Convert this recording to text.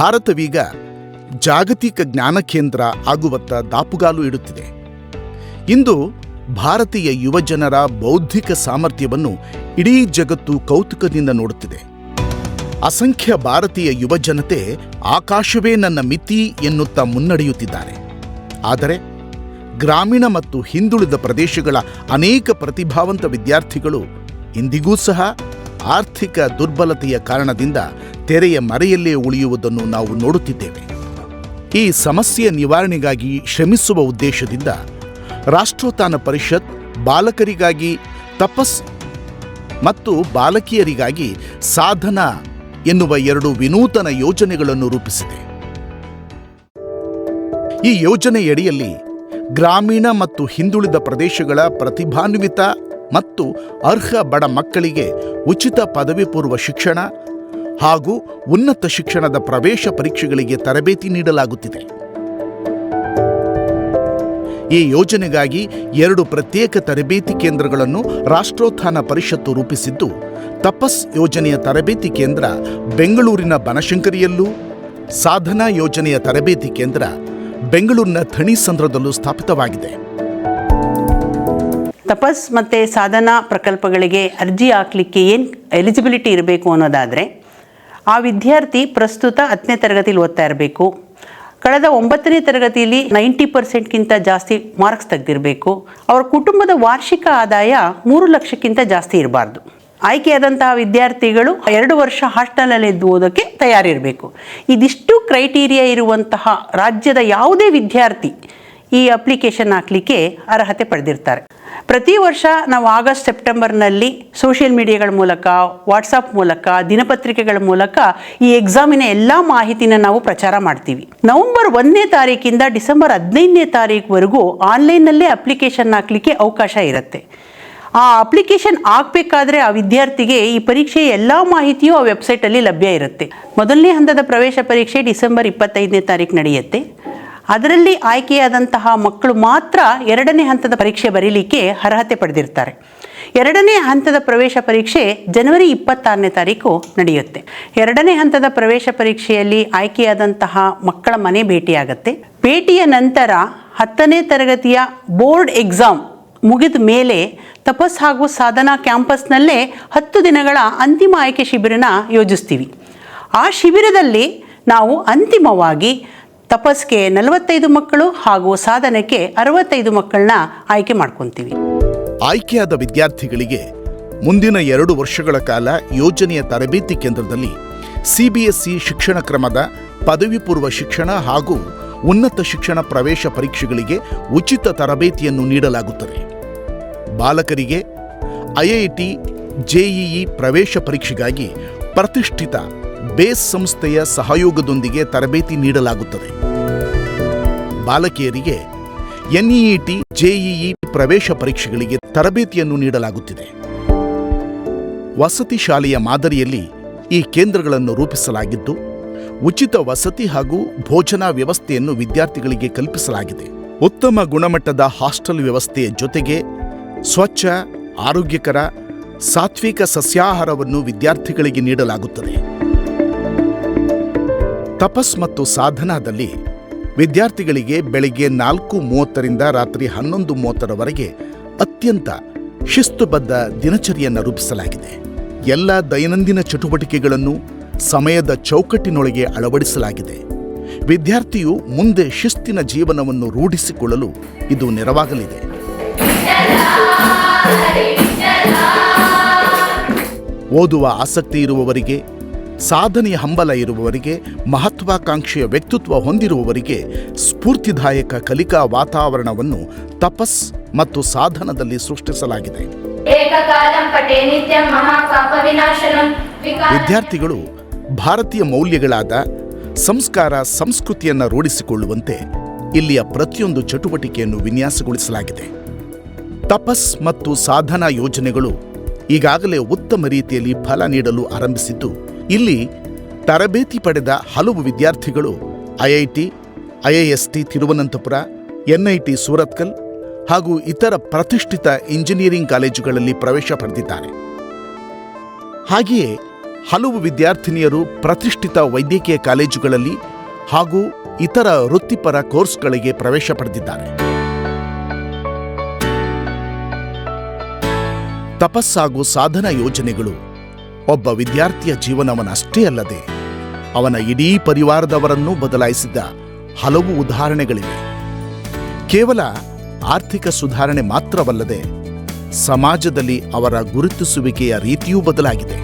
ಭಾರತವೀಗ ಜಾಗತಿಕ ಜ್ಞಾನ ಕೇಂದ್ರ ಆಗುವತ್ತ ದಾಪುಗಾಲು ಇಡುತ್ತಿದೆ. ಇಂದು ಭಾರತೀಯ ಯುವಜನರ ಬೌದ್ಧಿಕ ಸಾಮರ್ಥ್ಯವನ್ನು ಇಡೀ ಜಗತ್ತು ಕೌತುಕದಿಂದ ನೋಡುತ್ತಿದೆ. ಅಸಂಖ್ಯ ಭಾರತೀಯ ಯುವಜನತೆ ಆಕಾಶವೇ ನನ್ನ ಮಿತಿ ಎನ್ನುತ್ತಾ ಮುನ್ನಡೆಯುತ್ತಿದ್ದಾರೆ. ಆದರೆ ಗ್ರಾಮೀಣ ಮತ್ತು ಹಿಂದುಳಿದ ಪ್ರದೇಶಗಳ ಅನೇಕ ಪ್ರತಿಭಾವಂತ ವಿದ್ಯಾರ್ಥಿಗಳು ಇಂದಿಗೂ ಸಹ ಆರ್ಥಿಕ ದುರ್ಬಲತೆಯ ಕಾರಣದಿಂದ ತೆರೆಯ ಮರೆಯಲ್ಲೇ ಉಳಿಯುವುದನ್ನು ನಾವು ನೋಡುತ್ತಿದ್ದೇವೆ. ಈ ಸಮಸ್ಯೆಯ ನಿವಾರಣೆಗಾಗಿ ಶ್ರಮಿಸುವ ಉದ್ದೇಶದಿಂದ ರಾಷ್ಟ್ರೋತ್ಥಾನ ಪರಿಷತ್ ಬಾಲಕರಿಗಾಗಿ ತಪಸ್ ಮತ್ತು ಬಾಲಕಿಯರಿಗಾಗಿ ಸಾಧನ ಎನ್ನುವ ಎರಡು ವಿನೂತನ ಯೋಜನೆಗಳನ್ನು ರೂಪಿಸಿದೆ. ಈ ಯೋಜನೆಯಡಿಯಲ್ಲಿ ಗ್ರಾಮೀಣ ಮತ್ತು ಹಿಂದುಳಿದ ಪ್ರದೇಶಗಳ ಪ್ರತಿಭಾನ್ವಿತ ಮತ್ತು ಅರ್ಹ ಬಡ ಮಕ್ಕಳಿಗೆ ಉಚಿತ ಪದವಿ ಪೂರ್ವ ಶಿಕ್ಷಣ ಹಾಗೂ ಉನ್ನತ ಶಿಕ್ಷಣದ ಪ್ರವೇಶ ಪರೀಕ್ಷೆಗಳಿಗೆ ತರಬೇತಿ ನೀಡಲಾಗುತ್ತಿದೆ. ಈ ಯೋಜನೆಗಾಗಿ ಎರಡು ಪ್ರತ್ಯೇಕ ತರಬೇತಿ ಕೇಂದ್ರಗಳನ್ನು ರಾಷ್ಟ್ರೋತ್ಥಾನ ಪರಿಷತ್ತು ರೂಪಿಸಿದ್ದು, ತಪಸ್ ಯೋಜನೆಯ ತರಬೇತಿ ಕೇಂದ್ರ ಬೆಂಗಳೂರಿನ ಬನಶಂಕರಿಯಲ್ಲೂ, ಸಾಧನಾ ಯೋಜನೆಯ ತರಬೇತಿ ಕೇಂದ್ರ ಬೆಂಗಳೂರಿನ ಥಣಿಸಂದ್ರದಲ್ಲೂ ಸ್ಥಾಪಿತವಾಗಿದೆ. ತಪಸ್ ಮತ್ತು ಸಾಧನಾ ಪ್ರಕಲ್ಪಗಳಿಗೆ ಅರ್ಜಿ ಹಾಕಲಿಕ್ಕೆ ಏನು ಎಲಿಜಿಬಿಲಿಟಿ ಇರಬೇಕು ಅನ್ನೋದಾದರೆ ಆ ವಿದ್ಯಾರ್ಥಿ ಪ್ರಸ್ತುತ ಹತ್ತನೇ ತರಗತಿಲಿ ಓದ್ತಾ ಇರಬೇಕು. ಕಳೆದ ಒಂಬತ್ತನೇ ತರಗತಿಯಲ್ಲಿ ನೈಂಟಿ ಪರ್ಸೆಂಟ್ಗಿಂತ ಜಾಸ್ತಿ ಮಾರ್ಕ್ಸ್ ತೆಗೆದಿರಬೇಕು. ಅವರ ಕುಟುಂಬದ ವಾರ್ಷಿಕ ಆದಾಯ ಮೂರು ಲಕ್ಷಕ್ಕಿಂತ ಜಾಸ್ತಿ ಇರಬಾರ್ದು. ಆಯ್ಕೆಯಾದಂತಹ ವಿದ್ಯಾರ್ಥಿಗಳು ಎರಡು ವರ್ಷ ಹಾಸ್ಟೆಲಲ್ಲಿ ಇದ್ದು ಓದೋಕ್ಕೆ ತಯಾರಿರಬೇಕು. ಇದಿಷ್ಟು ಕ್ರೈಟೀರಿಯಾ ಇರುವಂತಹ ರಾಜ್ಯದ ಯಾವುದೇ ವಿದ್ಯಾರ್ಥಿ ಈ ಅಪ್ಲಿಕೇಶನ್ ಹಾಕಲಿಕ್ಕೆ ಅರ್ಹತೆ ಪಡೆದಿರ್ತಾರೆ. ಪ್ರತಿ ವರ್ಷ ನಾವು ಆಗಸ್ಟ್, ಸೆಪ್ಟೆಂಬರ್ನಲ್ಲಿ ಸೋಷಿಯಲ್ ಮೀಡಿಯಾಗಳ ಮೂಲಕ, ವಾಟ್ಸಪ್ ಮೂಲಕ, ದಿನಪತ್ರಿಕೆಗಳ ಮೂಲಕ ಈ ಎಕ್ಸಾಮಿನ ಎಲ್ಲ ಮಾಹಿತಿನ ನಾವು ಪ್ರಚಾರ ಮಾಡ್ತೀವಿ. ನವೆಂಬರ್ ಒಂದನೇ ತಾರೀಕಿಂದ ಡಿಸೆಂಬರ್ ಹದಿನೈದನೇ ತಾರೀಕುವರೆಗೂ ಆನ್ಲೈನ್ನಲ್ಲೇ ಅಪ್ಲಿಕೇಶನ್ ಹಾಕಲಿಕ್ಕೆ ಅವಕಾಶ ಇರುತ್ತೆ. ಆ ಅಪ್ಲಿಕೇಶನ್ ಹಾಕಬೇಕಾದ್ರೆ ಆ ವಿದ್ಯಾರ್ಥಿಗೆ ಈ ಪರೀಕ್ಷೆಯ ಎಲ್ಲ ಮಾಹಿತಿಯೂ ಆ ವೆಬ್ಸೈಟಲ್ಲಿ ಲಭ್ಯ ಇರುತ್ತೆ. ಮೊದಲನೇ ಹಂತದ ಪ್ರವೇಶ ಪರೀಕ್ಷೆ ಡಿಸೆಂಬರ್ ಇಪ್ಪತ್ತೈದನೇ ತಾರೀಕು ನಡೆಯುತ್ತೆ. ಅದರಲ್ಲಿ ಆಯ್ಕೆಯಾದಂತಹ ಮಕ್ಕಳು ಮಾತ್ರ ಎರಡನೇ ಹಂತದ ಪರೀಕ್ಷೆ ಬರೀಲಿಕ್ಕೆ ಅರ್ಹತೆ ಪಡೆದಿರ್ತಾರೆ. ಎರಡನೇ ಹಂತದ ಪ್ರವೇಶ ಪರೀಕ್ಷೆ ಜನವರಿ ಇಪ್ಪತ್ತಾರನೇ ತಾರೀಕು ನಡೆಯುತ್ತೆ. ಎರಡನೇ ಹಂತದ ಪ್ರವೇಶ ಪರೀಕ್ಷೆಯಲ್ಲಿ ಆಯ್ಕೆಯಾದಂತಹ ಮಕ್ಕಳ ಮನೆ ಭೇಟಿಯಾಗತ್ತೆ. ಭೇಟಿಯ ನಂತರ ಹತ್ತನೇ ತರಗತಿಯ ಬೋರ್ಡ್ ಎಕ್ಸಾಮ್ ಮುಗಿದ ಮೇಲೆ ತಪಸ್ ಹಾಗೂ ಸಾಧನಾ ಕ್ಯಾಂಪಸ್ನಲ್ಲೇ ಹತ್ತು ದಿನಗಳ ಅಂತಿಮ ಆಯ್ಕೆ ಶಿಬಿರನ ಯೋಜಿಸ್ತೀವಿ. ಆ ಶಿಬಿರದಲ್ಲಿ ನಾವು ಅಂತಿಮವಾಗಿ ತಪಸ್ಗೆ ನಲವತ್ತೈದು ಮಕ್ಕಳು ಹಾಗೂ ಸಾಧನೆಗೆ ಅರವತ್ತೈದು ಮಕ್ಕಳನ್ನ ಆಯ್ಕೆ ಮಾಡ್ಕೊತೀವಿ. ಆಯ್ಕೆಯಾದ ವಿದ್ಯಾರ್ಥಿಗಳಿಗೆ ಮುಂದಿನ ಎರಡು ವರ್ಷಗಳ ಕಾಲ ಯೋಜನೆಯ ತರಬೇತಿ ಕೇಂದ್ರದಲ್ಲಿ ಸಿಬಿಎಸ್ಇ ಶಿಕ್ಷಣ ಕ್ರಮದ ಪದವಿ ಪೂರ್ವ ಶಿಕ್ಷಣ ಹಾಗೂ ಉನ್ನತ ಶಿಕ್ಷಣ ಪ್ರವೇಶ ಪರೀಕ್ಷೆಗಳಿಗೆ ಉಚಿತ ತರಬೇತಿಯನ್ನು ನೀಡಲಾಗುತ್ತದೆ. ಬಾಲಕರಿಗೆ ಐಐಟಿ, ಜೆಇಇ ಪ್ರವೇಶ ಪರೀಕ್ಷೆಗಾಗಿ ಪ್ರತಿಷ್ಠಿತ ಬೇಸ್ ಸಂಸ್ಥೆಯ ಸಹಯೋಗದೊಂದಿಗೆ ತರಬೇತಿ ನೀಡಲಾಗುತ್ತದೆ. ಬಾಲಕಿಯರಿಗೆ ಎನ್ಇಇಟಿ ಜೆಇಇ ಪ್ರವೇಶ ಪರೀಕ್ಷೆಗಳಿಗೆ ತರಬೇತಿಯನ್ನು ನೀಡಲಾಗುತ್ತಿದೆ. ವಸತಿ ಶಾಲೆಯ ಮಾದರಿಯಲ್ಲಿ ಈ ಕೇಂದ್ರಗಳನ್ನು ರೂಪಿಸಲಾಗಿದ್ದು, ಉಚಿತ ವಸತಿ ಹಾಗೂ ಭೋಜನಾ ವ್ಯವಸ್ಥೆಯನ್ನು ವಿದ್ಯಾರ್ಥಿಗಳಿಗೆ ಕಲ್ಪಿಸಲಾಗಿದೆ. ಉತ್ತಮ ಗುಣಮಟ್ಟದ ಹಾಸ್ಟೆಲ್ ವ್ಯವಸ್ಥೆಯ ಜೊತೆಗೆ ಸ್ವಚ್ಛ, ಆರೋಗ್ಯಕರ, ಸಾತ್ವಿಕ ಸಸ್ಯಾಹಾರವನ್ನು ವಿದ್ಯಾರ್ಥಿಗಳಿಗೆ ನೀಡಲಾಗುತ್ತದೆ. ತಪಸ್ ಮತ್ತು ಸಾಧನಾದಲ್ಲಿ ವಿದ್ಯಾರ್ಥಿಗಳಿಗೆ ಬೆಳಿಗ್ಗೆ ನಾಲ್ಕು ಮೂವತ್ತರಿಂದ ರಾತ್ರಿ ಹನ್ನೊಂದು ಮೂವತ್ತರವರೆಗೆ ಅತ್ಯಂತ ಶಿಸ್ತುಬದ್ಧ ದಿನಚರಿಯನ್ನು ರೂಪಿಸಲಾಗಿದೆ. ಎಲ್ಲ ದೈನಂದಿನ ಚಟುವಟಿಕೆಗಳನ್ನು ಸಮಯದ ಚೌಕಟ್ಟಿನೊಳಗೆ ಅಳವಡಿಸಲಾಗಿದೆ. ವಿದ್ಯಾರ್ಥಿಯು ಮುಂದೆ ಶಿಸ್ತಿನ ಜೀವನವನ್ನು ರೂಢಿಸಿಕೊಳ್ಳಲು ಇದು ನೆರವಾಗಲಿದೆ. ಓದುವ ಆಸಕ್ತಿ ಇರುವವರಿಗೆ ಸಾಧನೆಯ ಹಂಬಲ ಇರುವವರಿಗೆ ಮಹತ್ವಾಕಾಂಕ್ಷೆಯ ವ್ಯಕ್ತಿತ್ವ ಹೊಂದಿರುವವರಿಗೆ ಸ್ಫೂರ್ತಿದಾಯಕ ಕಲಿಕಾ ವಾತಾವರಣವನ್ನು ತಪಸ್ ಮತ್ತು ಸಾಧನದಲ್ಲಿ ಸೃಷ್ಟಿಸಲಾಗಿದೆ. ವಿದ್ಯಾರ್ಥಿಗಳು ಭಾರತೀಯ ಮೌಲ್ಯಗಳಾದ ಸಂಸ್ಕಾರ ಸಂಸ್ಕೃತಿಯನ್ನು ರೂಢಿಸಿಕೊಳ್ಳುವಂತೆ ಇಲ್ಲಿಯ ಪ್ರತಿಯೊಂದು ಚಟುವಟಿಕೆಯನ್ನು ವಿನ್ಯಾಸಗೊಳಿಸಲಾಗಿದೆ. ತಪಸ್ ಮತ್ತು ಸಾಧನಾ ಯೋಜನೆಗಳು ಈಗಾಗಲೇ ಉತ್ತಮ ರೀತಿಯಲ್ಲಿ ಫಲ ನೀಡಲು ಆರಂಭಿಸಿದ್ದು ಇಲ್ಲಿ ತರಬೇತಿ ಪಡೆದ ಹಲವು ವಿದ್ಯಾರ್ಥಿಗಳು IIT IIST Thiruvananthapura NIT Surathkal ಹಾಗೂ ಇತರ ಪ್ರತಿಷ್ಠಿತ ಇಂಜಿನಿಯರಿಂಗ್ ಕಾಲೇಜುಗಳಲ್ಲಿ ಪ್ರವೇಶ ಪಡೆದಿದ್ದಾರೆ. ಹಾಗೆಯೇ ಹಲವು ವಿದ್ಯಾರ್ಥಿನಿಯರು ಪ್ರತಿಷ್ಠಿತ ವೈದ್ಯಕೀಯ ಕಾಲೇಜುಗಳಲ್ಲಿ ಹಾಗೂ ಇತರ ವೃತ್ತಿಪರ ಕೋರ್ಸ್ಗಳಿಗೆ ಪ್ರವೇಶ ಪಡೆದಿದ್ದಾರೆ. ತಪಸ್ಸಾಗೂ ಸಾಧನ ಯೋಜನೆಗಳು ಒಬ್ಬ ವಿದ್ಯಾರ್ಥಿಯ ಜೀವನವನ್ನಷ್ಟೇ ಅಲ್ಲದೆ ಅವನ ಇಡೀ ಪರಿವಾರದವರನ್ನು ಬದಲಾಯಿಸಿದ ಹಲವು ಉದಾಹರಣೆಗಳಿವೆ. ಕೇವಲ ಆರ್ಥಿಕ ಸುಧಾರಣೆ ಮಾತ್ರವಲ್ಲದೆ ಸಮಾಜದಲ್ಲಿ ಅವರ ಗುರುತಿಸುವಿಕೆಯ ರೀತಿಯೂ ಬದಲಾಗಿದೆ.